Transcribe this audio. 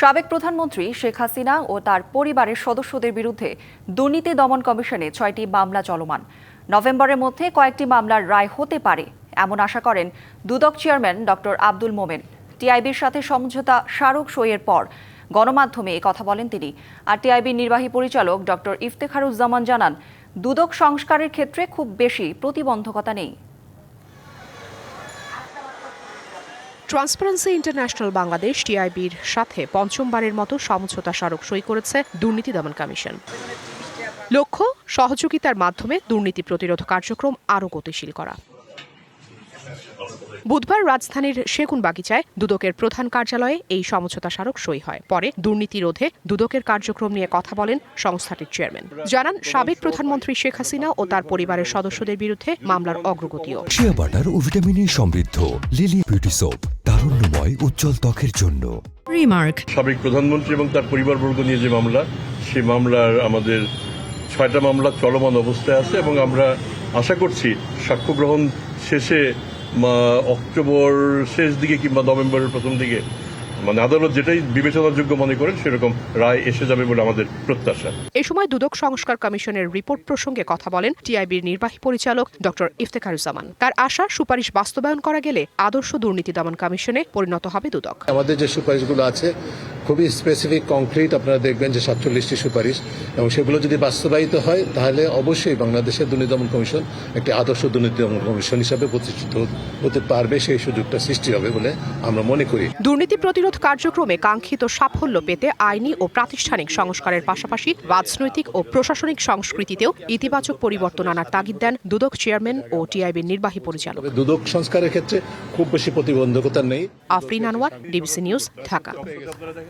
সাবেক প্রধানমন্ত্রী শেখ হাসিনা ও তার পরিবারের সদস্যদের বিরুদ্ধে দুর্নীতি দমন কমিশনে ছয়টি মামলা চলমান। নভেম্বরের মধ্যে কয়েকটি মামলার রায় হতে পারে, এমন আশা করেন দুদক চেয়ারম্যান ডক্টর আব্দুল মোমেন। টিআইবির সাথে সমঝোতা স্মারক সইয়ের পর গণমাধ্যমে এ কথা বলেন তিনি। আর টিআইবির নির্বাহী পরিচালক ডক্টর ইফতেখারুজ্জামান জানান, দুদক সংস্কারের ক্ষেত্রে খুব বেশি প্রতিবন্ধকতা নেই। ট্রান্সপারেন্সি ইন্টারন্যাশনাল বাংলাদেশ টিআইবির সাথে পঞ্চমবারের মতো সমঝোতা স্মারক সই করেছে দুর্নীতি দমন কমিশন। লক্ষ্য, সহযোগিতার মাধ্যমে দুর্নীতি প্রতিরোধ কার্যক্রম আরও গতিশীল করা। বুধবার রাজধানীর সেগুনবাগিচায় দুদকের প্রধান কার্যালয়ে এই সমঝোতা স্মারক সই হয়। পরে দুর্নীতি রোধে দুদকের কার্যক্রম নিয়ে কথা বলেন সংস্থাটির চেয়ারম্যান। জানান, সাবেক প্রধানমন্ত্রী শেখ হাসিনা ও তার পরিবারের সদস্যদের বিরুদ্ধে মামলার অগ্রগতিও। বাটার ও ভিটামিনে সমৃদ্ধ লিলি বিউটি সোপ তারুণ্যময় উজ্জ্বল ত্বকের জন্য। রিমার্ক সাবেক প্রধানমন্ত্রী এবং তার পরিবারবর্গ নিয়ে যে মামলা সে মামলার আমাদের ছয়টা মামলা চলমান অবস্থায় আছে এবং আমরা আশা করছি সাক্ষ্য গ্রহণ শেষে অক্টোবর শেষ দিকে কিংবা নভেম্বরের প্রথম দিকে মানে আদালত যেটাই বিবেচনাযোগ্য মনে করেন সেরকম রায় এসে যাবে বলে আমাদের প্রত্যাশা। এ সময় দুদক সংস্কার কমিশনের রিপোর্ট প্রসঙ্গে কথা বলেন টিআইবির নির্বাহী পরিচালক ডক্টর ইফতেখারুজ্জামান। তার আশা সুপারিশ বাস্তবায়ন করা গেলে আদর্শ দুর্নীতি দমন কমিশনে পরিণত হবে দুদক। আমাদের যে সুপারিশগুলো আছে খুবই স্পেসিফিক কংক্রিট আপনারা দেখবেন যে সাতচল্লিশটি সুপারিশ এবং সেগুলো যদি বাস্তবায়িত হয় তাহলে অবশ্যই বাংলাদেশের দুর্নীতি দমন কমিশন একটি আদর্শ দুর্নীতি দমন কমিশন হিসাবে প্রতিষ্ঠিত হতে পারবে সেই সুযোগটা সৃষ্টি হবে বলে আমরা মনে করি। দুর্নীতি প্রতিরোধ কার্যক্রমে কাঙ্ক্ষিত সাফল্য পেতে আইনি ও প্রাতিষ্ঠানিক সংস্কারের পাশাপাশি রাজনৈতিক ও প্রশাসনিক সংস্কৃতিতেও ইতিবাচক পরিবর্তন আনার তাগিদ দেন দুদক চেয়ারম্যান ও টিআইবির নির্বাহী পরিচালক। দুদক সংস্কারের ক্ষেত্রে খুব বেশি প্রতিবন্ধকতা নেই। Afrin Anwar DBC news Dhaka.